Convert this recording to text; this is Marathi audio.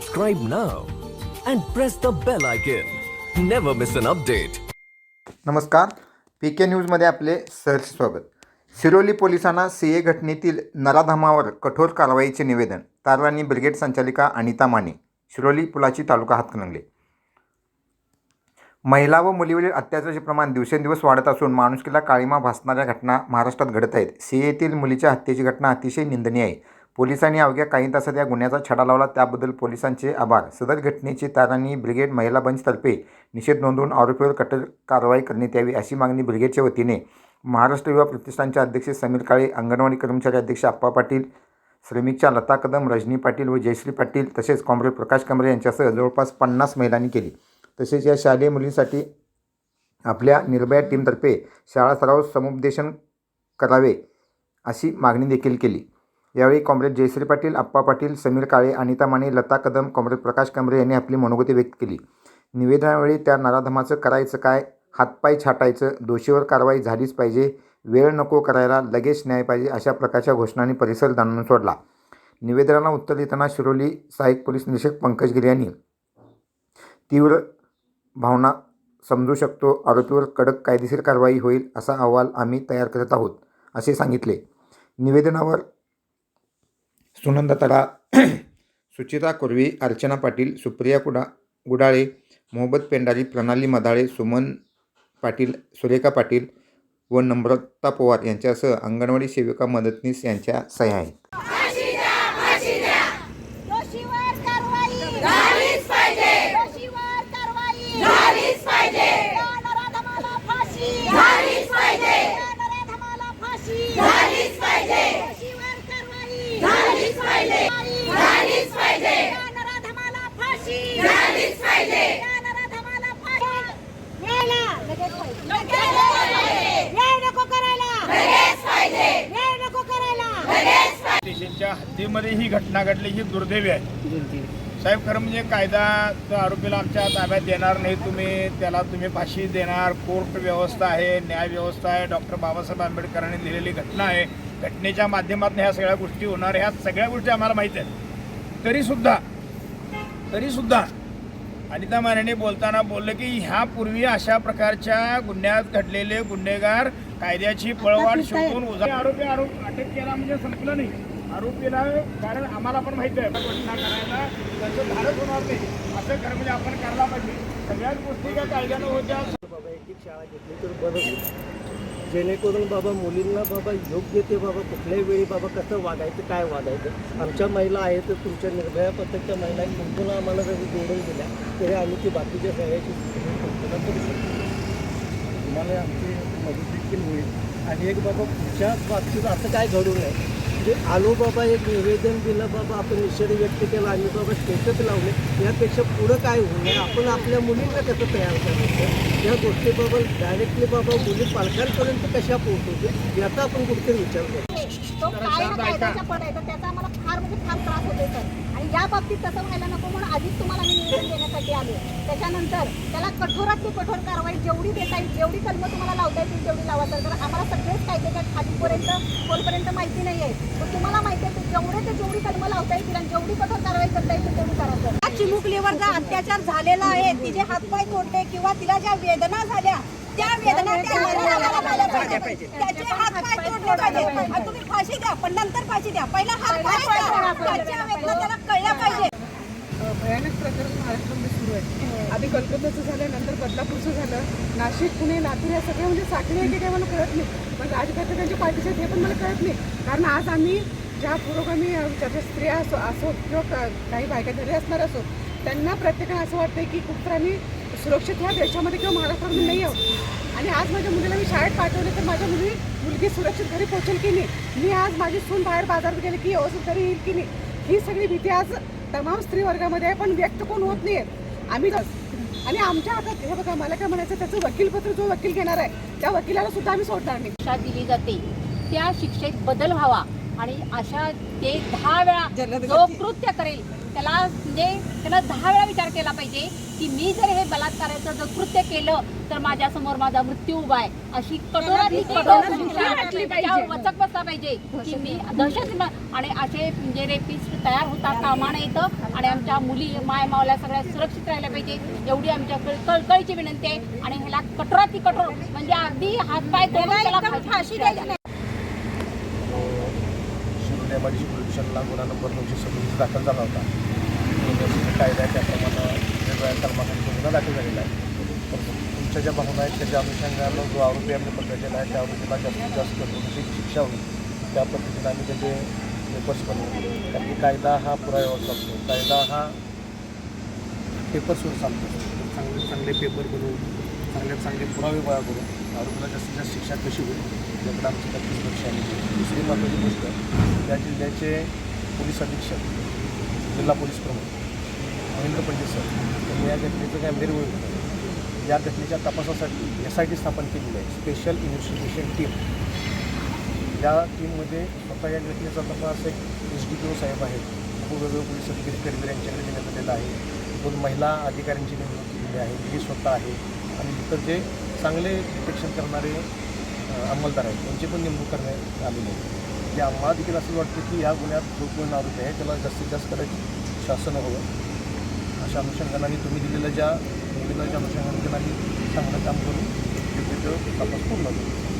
subscribe now and press the bell icon. Never miss an update. नमस्कार. पी के न्यूजमध्ये आपले सहर्ष स्वागत. सिरोली पोलिसांना सी ए घटनेतील नराधामावर कठोर कारवाईचे निवेदन. तारवाणी ब्रिगेड संचालिका अनिता माने शिरोली पुलाची तालुका हातकणंगले. महिला व मुलीवरील अत्याचाराचे प्रमाण दिवसेंदिवस वाढत असून माणुसकीला काळीमा भासणाऱ्या घटना महाराष्ट्रात घडत आहेत. सी एतील मुलीच्या हत्येची घटना अतिशय निंदनीय आहे. पोलिसांनी अवघ्या काही तासात या गुन्ह्याचा छडा लावला. त्याबद्दल पोलिसांचे आभार. सदर घटनेची तारांनी ब्रिगेड महिला बंचतर्फे निषेध नोंदवून आरोपीवर कठोर कारवाई करण्यात यावी अशी मागणी ब्रिगेडच्या वतीने महाराष्ट्र युवा प्रतिष्ठानचे अध्यक्ष समीर काळे अंगणवाडी कर्मचारी अध्यक्ष आप्पा पाटील श्रमिकच्या लता कदम रजनी पाटील व जयश्री पाटील तसेच कॉम्रेड प्रकाश कमरे यांच्यासह जवळपास पन्नास महिलांनी केली. तसेच या शालेय मुलींसाठी आपल्या निर्भया टीमतर्फे शाळा सराव समुपदेशन करावे अशी मागणी देखील केली. यावेळी कॉम्रेड जयश्री पाटील आप्पा पाटील समीर काळे अनिता माने लता कदम कॉम्रेड प्रकाश कमरे यांनी आपली मनोगती व्यक्त केली. निवेदनावेळी त्या नराधमाचं करायचं काय? हातपाय छाटायचं दोषीवर कारवाई झालीच पाहिजे वेळ नको करायला लगेच न्याय पाहिजे अशा प्रकारच्या घोषणांनी परिसर दाणून सोडला. निवेदनाला उत्तर देताना शिरोली सहाय्यक पोलीस निरीक्षक पंकज गिरे यांनी तीव्र भावना समजू शकतो आरोपीवर कडक कायदेशीर कारवाई होईल असा अहवाल आम्ही तयार करत आहोत असे सांगितले. निवेदनावर सुनंदा तडा सुचिता कुर्वी अर्चना पाटील सुप्रिया कुडा गुडाळे मोहबत पेंडारी प्रणाली मदाळे सुमन पाटील सुरेखा पाटील व नम्रता पवार यांच्यासह अंगणवाडी सेविका मदतनीस यांच्या सह्या आहेत दोषीवर कारवाई झालीच पाहिजे दोषीवर कारवाई झालीच पाहिजे या नराधमाला फाशी झालीच पाहिजे या नराधमाला फाशी झालीच पाहिजे दोषीवर कारवाई झालीच पाहिजे झालीच पाहिजे या नराधमाला फाशी झालीच पाहिजे या नराधमाला फाशी वेळेला लगेच पाहिजे वेळ नको करायला लगेच पाहिजे वेळ नको करायला लगेच हद्दीमध्ये ही घटना घडली ही दुर्दैवी आहे. साहेब खरं म्हणजे कायदा तो आरोपीला आमच्या ताब्यात देणार नाही तुम्ही त्याला तुम्ही फाशी देणार. कोर्ट व्यवस्था आहे न्याय व्यवस्था आहे. डॉक्टर बाबासाहेब आंबेडकरांनी लिहिलेली घटना आहे. घटनेच्या माध्यमातून ह्या सगळ्या गोष्टी होणार ह्या सगळ्या गोष्टी आम्हाला माहीत आहेत. तरीसुद्धा तरीसुद्धा अनिता मानेने बोलताना बोललं की ह्यापूर्वी अशा प्रकारच्या गुन्ह्यात घडलेले गुन्हेगार कायद्याची पळवाट शोधून आरोपी आरोप अटक केला म्हणजे संपलं नाही. आरोपीला कारण आम्हाला पण माहिती आहे घटना करायला त्याचं धाडस होणार नाही. असं खरं म्हणजे आपण करायला पाहिजे. सगळ्याच गोष्टी काय कायद्यानं होत्या. बाबा एक एक शाळा घेतली तर बरं जेणेकरून बाबा मुलींना बाबा योग्य ते बाबा कुठल्याही वेळी बाबा कसं वागायचं काय वागायचं? आमच्या महिला आहेत तर तुमच्या निर्भया पद्धतीच्या महिला संपूर्ण आम्हाला जरी जोडून दिल्या तरी आम्ही ती बाकीच्या सगळ्याची कल्पना करू शकतो. तुम्हाला आमची मदत देखील होईल. आणि एक बाबा पुढच्या बाबतीत असं काय घडू नये? म्हणजे आलो बाबा एक निवेदन दिलं बाबा आपण निषेध व्यक्त केला आणि बाबा स्टेटस लावले यापेक्षा पुढं काय होऊ नये? आपण आपल्या मुलींना कसं तयार करायचं? या गोष्टीबाबत डायरेक्टली बाबा मुली पालकांपर्यंत कशा पोहोचवते याचा आपण कुठेतरी विचार करतो त्याचा आम्हाला फार म्हणजे फार त्रास होतो सर. आणि या बाबतीत तसं व्हायला नको म्हणून आधीच तुम्हाला मी निवेदन देण्यासाठी आले. त्याच्यानंतर त्याला कठोरातली कठोर कारवाई जेवढी देता येईल जेवढी कलमं तुम्हाला लावता येतील तेवढी लावा कारण आम्हाला सगळेच कायद्याच्या खालीपर्यंत खोलपर्यंत माहिती नाही आहे पण तुम्हाला माहिती आहे की जेवढे ते जेवढी कलमं लावता येतील आणि जेवढी कठोर कारवाई करता येईल तेवढी करा हा चिमुकलीवर जो अत्याचार झालेला आहे तिचे हातपाय तोडले किंवा तिला ज्या वेदना झाल्या त्या वेदना त्या. त्याचे हातपाय तोडले पाहिजे. तुम्ही पण नंतर फाशी द्या. पहिला त्याला कळल्या पाहिजे. भयानक प्रकरण महाराष्ट्रामध्ये सुरू आहे. आधी कलकत्त्याचं झालं नंतर बदलापूरचं झालं. नाशिक पुणे लातूर या सगळ्या म्हणजे साखळी आहे की काय मला कळत नाही. पण राजकारणाच्या पार्टीचे आहेत हे पण मला कळत नाही. कारण आज आम्ही ज्या पुरोगामी विचारच्या स्त्रिया असो असो किंवा का- काही बायका घरी असणार असो त्यांना प्रत्येकाला असं वाटतं की कुठं आम्ही सुरक्षित ह्या देशामध्ये किंवा महाराष्ट्रामध्ये नाही आहोत. आणि आज माझ्या मुलीला मी शाळेत पाठवले तर माझ्या मुली मुलगी सुरक्षित घरी पोहोचेल की नाही? मी आज माझी सून बाहेर बाजारात गेले की व्यवस्थित घरी येईल की नाही? ही सगळी भीती आज तमाम स्त्री वर्गामध्ये आहे पण व्यक्त कोण होत नाही आम्ही आणि आमच्या हातात हे बघा मला काय म्हणायचं त्याचं वकीलपत्र जो वकील घेणार आहे त्या वकिलाला सुद्धा आम्ही सोडणार नाही. शिक्षा दिली जाते. त्या शिक्षेत बदल व्हावा. आणि अशा ते दहा वेळा जो कृत्य करेल त्याला म्हणजे त्याला दहा वेळा विचार केला पाहिजे की मी जर हे बलात्काराचं जर कृत्य केलं तर माझ्यासमोर माझा मृत्यू उभा आहे. अशी कठोरातली कठोर शिक्षा वचक बसला पाहिजे की मी दहशत आणि असे म्हणजे रेपिस्ट तयार होता कामा नये इथं आणि आमच्या मुली माय मावल्या सगळ्या सुरक्षित राहिल्या पाहिजे एवढी आमच्या कळकळीची विनंती आहे. आणि ह्याला कठोरातली कठोर म्हणजे अगदी हातपाय तोडून त्याला फाशी द्यायची. Shiroli M I D police स्टेशनला गुन्हा नंबर नऊशे सदतीस दाखल झाला होता. कायदा आहे त्याप्रमाणे वेगवेगळ्या कलमाखाली गुन्हा दाखल झालेला आहे. पण तुमच्या ज्या भावना आहेत त्याच्या अनुषंगानं जो आरोपी आम्ही पकडलेला आहे त्या आरोपीला जास्तीत जास्त कठोरची शिक्षा होईल त्या पद्धतीने आम्ही त्याचे पेपर्स बनवू. कारण की कायदा हा पुराव्यावर चालतो. कायदा हा पेपर्सवर चालतो. चांगले चांगले पेपर बनवून चांगले चांगले पुरावे गोळा करून आरोपीला जास्तीत जास्त शिक्षा कशी होईल याकडे आमची नक्कीच लक्ष आली दुसरी महत्त्वाची गोष्ट त्या जिल्ह्याचे पोलीस अधीक्षक जिल्हा पोलीस प्रमुख महेंद्र पंडित सर यांनी या घटनेचं गांभीर्य ओळखलं या घटनेच्या तपासासाठी एस आय टी स्थापन केलेली आहे स्पेशल इन्व्हेस्टिगेशन टीम या टीममध्ये स्वतः या घटनेचा तपास एक एस डी पी ओ साहेब आहेत. वेगवेगळे पोलीस अधिकारी कर्मचारी यांच्याकडे देण्यात आलेला आहे. दोन महिला अधिकाऱ्यांची नेमणूक केलेली आहे ही स्वतः आहे. आणि इतर जे चांगले डिटेक्शन करणारे अंमलदार आहेत त्यांची पण नेमणूक करण्यात आलेली आहे. या आम्हाला देखील असं वाटतं की या गुन्ह्यात जो कोण आरोपी आहे त्याला जास्तीत जास्त करायची शासन हवं. अशा अनुषंगाने तुम्ही दिलेल्या ज्या निवेदनाच्या अनुषंगाने आम्ही चांगलं काम करून योग्य तो तपास पूर्ण करू